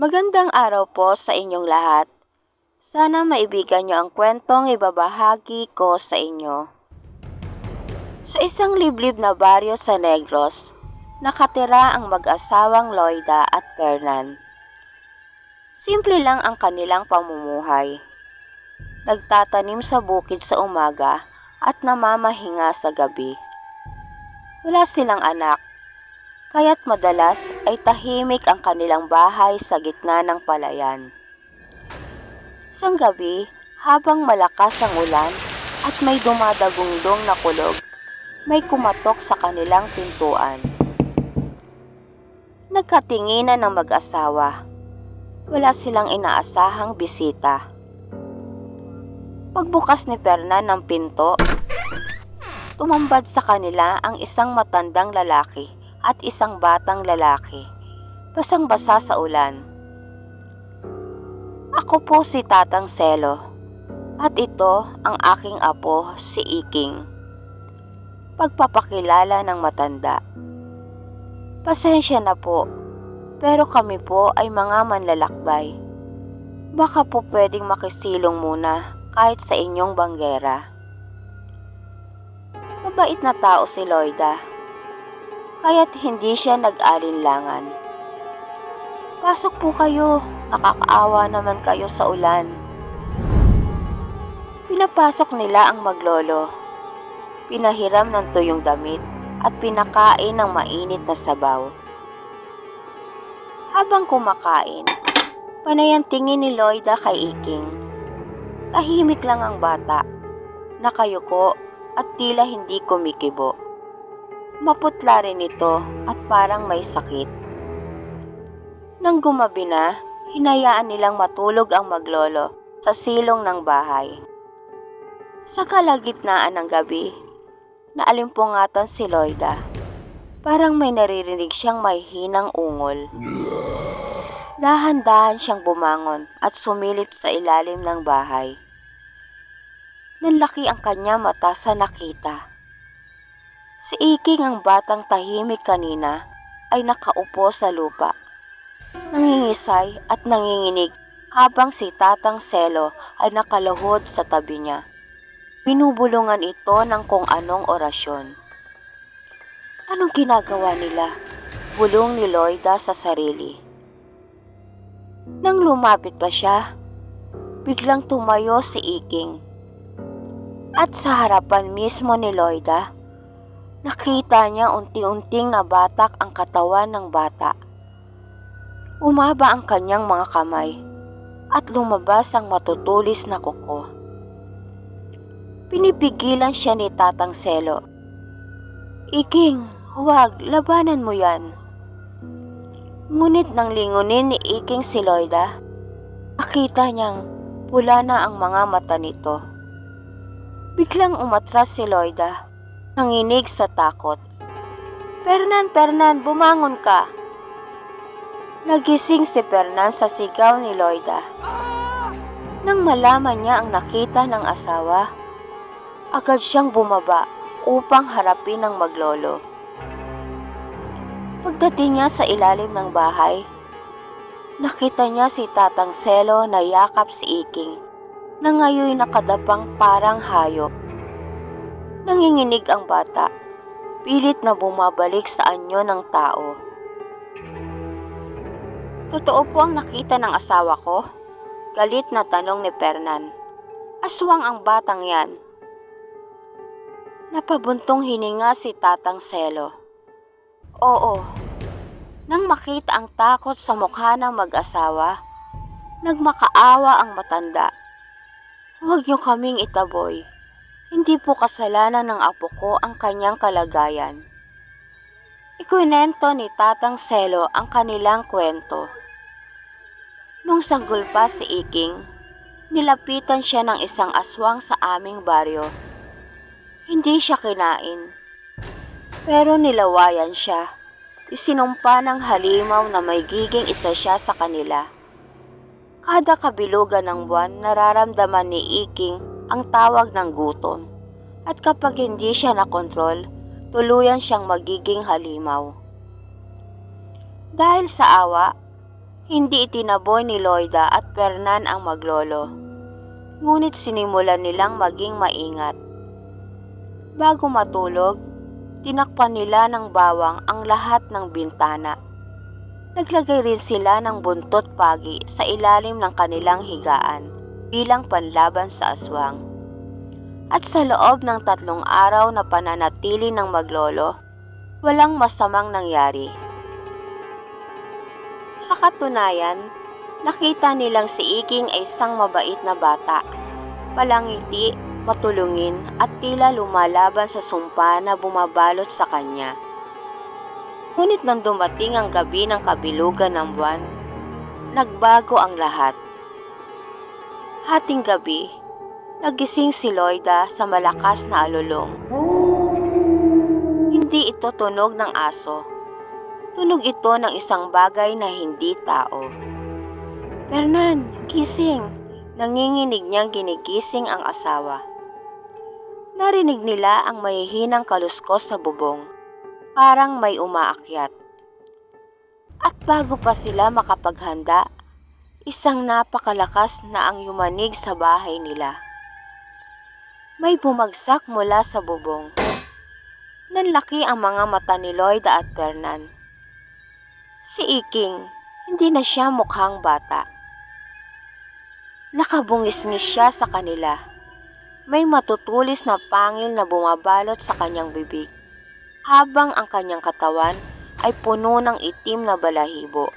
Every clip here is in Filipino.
Magandang araw po sa inyong lahat. Sana maibigan niyo ang kwentong ibabahagi ko sa inyo. Sa isang liblib na baryo sa Negros, nakatira ang mag-asawang Loida at Fernan. Simple lang ang kanilang pamumuhay. Nagtatanim sa bukid sa umaga at namamahinga sa gabi. Wala silang anak, kaya't madalas ay tahimik ang kanilang bahay sa gitna ng palayan. Isang gabi, habang malakas ang ulan at may dumadagungdong na kulog, may kumatok sa kanilang pintuan. Nagkatinginan ng mag-asawa. Wala silang inaasahang bisita. Pagbukas ni Fernan ng pinto, tumambad sa kanila ang isang matandang lalaki at isang batang lalaki. Basang-basa sa ulan. Ako po si Tatang Selo at ito ang aking apo si Iking. Pagpapakilala ng matanda. Pasensya na po, pero kami po ay mga manlalakbay. Baka po pwedeng makisilong muna kahit sa inyong banggera. Mabait na tao si Loida, kaya't hindi siya nag-alinlangan. Pasok po kayo, nakakaawa naman kayo sa ulan. Pinapasok nila ang maglolo. Pinahiram ng tuyong damit at pinakain ng mainit na sabaw. Habang kumakain, panay ang tingin ni Loida kay Iking. Tahimik lang ang bata, nakayuko at tila hindi kumikibo. Maputla rin ito at parang may sakit. Nang gumabi na, hinayaan nilang matulog ang maglolo sa silong ng bahay. Sa kalagitnaan ng gabi, naalimpungatan si Loida. Parang may naririnig siyang may hinang ungol. Dahan-dahan siyang bumangon at sumilip sa ilalim ng bahay. Nanlaki ang kanya mata sa nakita. Si Iking ang batang tahimik kanina ay nakaupo sa lupa. Nangingisay at nanginginig habang si Tatang Selo ay nakaluhod sa tabi niya. Binubulungan ito ng kung anong orasyon. Anong ginagawa nila? Bulong ni Loida sa sarili. Nang lumapit pa siya, biglang tumayo si Iking. At sa harapan mismo ni Loida, nakita niya unti-unting nabatak ang katawan ng bata. Umaba ang kanyang mga kamay at lumabas ang matutulis na kuko. Pinipigilan siya ni Tatang Selo. Iking, huwag, labanan mo yan. Ngunit nang lingunin ni Iking si Loida, nakita niyang pula na ang mga mata nito. Biglang umatras si Loida, nanginig sa takot. Fernan, Fernan, bumangon ka! Nagising si Fernan sa sigaw ni Loida. Nang malaman niya ang nakita ng asawa, agad siyang bumaba upang harapin ang maglolo. Pagdating niya sa ilalim ng bahay, nakita niya si Tatang Selo na yakap si Iking na ngayon nakadapang parang hayop. Nanginginig ang bata, pilit na bumabalik sa anyo ng tao. Totoo po ang nakita ng asawa ko? Galit na tanong ni Fernan. Aswang ang batang yan. Napabuntong hininga si Tatang Selo. Oo. Nang makita ang takot sa mukha ng mag-asawa, nagmakaawa ang matanda. Huwag niyo kaming itaboy. Hindi po kasalanan ng apo ko ang kanyang kalagayan. Ikunento ni Tatang Selo ang kanilang kwento. Nung sanggol pa si Iking, nilapitan siya ng isang aswang sa aming baryo. Hindi siya kinain, pero nilawayan siya. Isinumpa ng halimaw na may giging isa siya sa kanila. Kada kabilugan ng buwan, nararamdaman ni Iking ang tawag ng gutom. At kapag hindi siya nakontrol, tuluyan siyang magiging halimaw. Dahil sa awa, Hindi itinaboy ni Loida at Fernan ang maglolo. Ngunit sinimulan nilang maging maingat. Bago matulog, tinakpan nila ng bawang ang lahat ng bintana. Naglagay rin sila ng buntot pagi sa ilalim ng kanilang higaan bilang panlaban sa aswang. At sa loob ng tatlong araw na pananatili ng maglolo, walang masamang nangyari. Sa katunayan, nakita nilang si Iking ay isang mabait na bata. Palangiti, matulungin at tila lumalaban sa sumpa na bumabalot sa kanya. Ngunit nang dumating ang gabi ng kabilugan ng buwan, nagbago ang lahat. Hating gabi, nagising si Loida sa malakas na alulong. Hindi ito tunog ng aso. Tunog ito ng isang bagay na hindi tao. Fernan, gising! Nanginginig niyang ginigising ang asawa. Narinig nila ang mahihinang kaluskos sa bubong. Parang may umaakyat. At bago pa sila makapaghanda, isang napakalakas na ang yumanig sa bahay nila. May bumagsak mula sa bubong. Nanlaki ang mga mata ni Lloyda at Fernan. Si Iking, hindi na siya mukhang bata. Nakabungis-ngis siya sa kanila. May matutulis na pangil na bumabalot sa kanyang bibig, habang ang kanyang katawan ay puno ng itim na balahibo.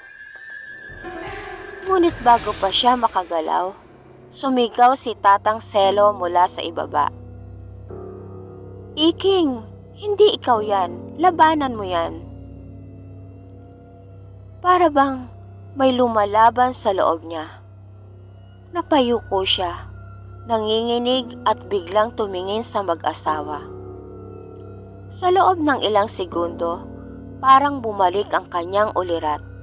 Ngunit bago pa siya makagalaw, sumigaw si Tatang Selo mula sa ibaba. Iking, hindi ikaw yan. Labanan mo yan. Para bang may lumalaban sa loob niya. Napayuko siya, nanginginig at biglang tumingin sa mag-asawa. Sa loob ng ilang segundo, parang bumalik ang kanyang ulirat.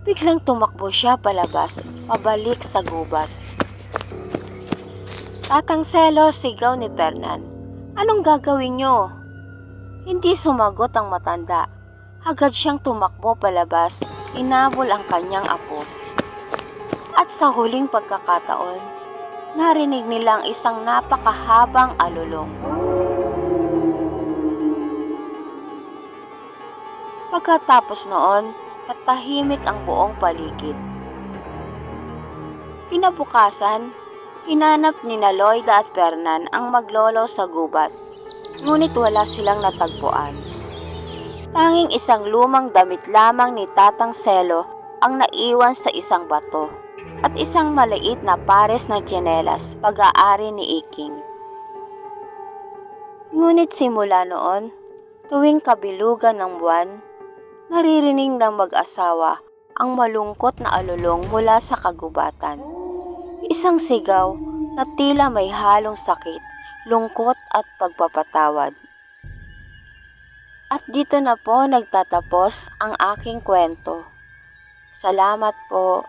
Biglang tumakbo siya palabas, pabalik sa gubat. Tatang Selo, sigaw ni Fernan. Anong gagawin niyo? Hindi sumagot ang matanda. Agad siyang tumakbo palabas, inabol ang kanyang apo. At sa huling pagkakataon, narinig nilang isang napakahabang alulong. Pagkatapos noon, patahimik ang buong paligid. Kinabukasan, hinanap ni na Lloyda at Fernan ang maglolo sa gubat, ngunit wala silang natagpuan. Tanging isang lumang damit lamang ni Tatang Selo ang naiwan sa isang bato at isang maliit na pares na tsinelas pag-aari ni Iking. Ngunit simula noon, tuwing kabilugan ng buwan, naririnig ng mag-asawa ang malungkot na alulong mula sa kagubatan. Isang sigaw na tila may halong sakit, lungkot at pagpapatawad. At dito na po nagtatapos ang aking kwento. Salamat po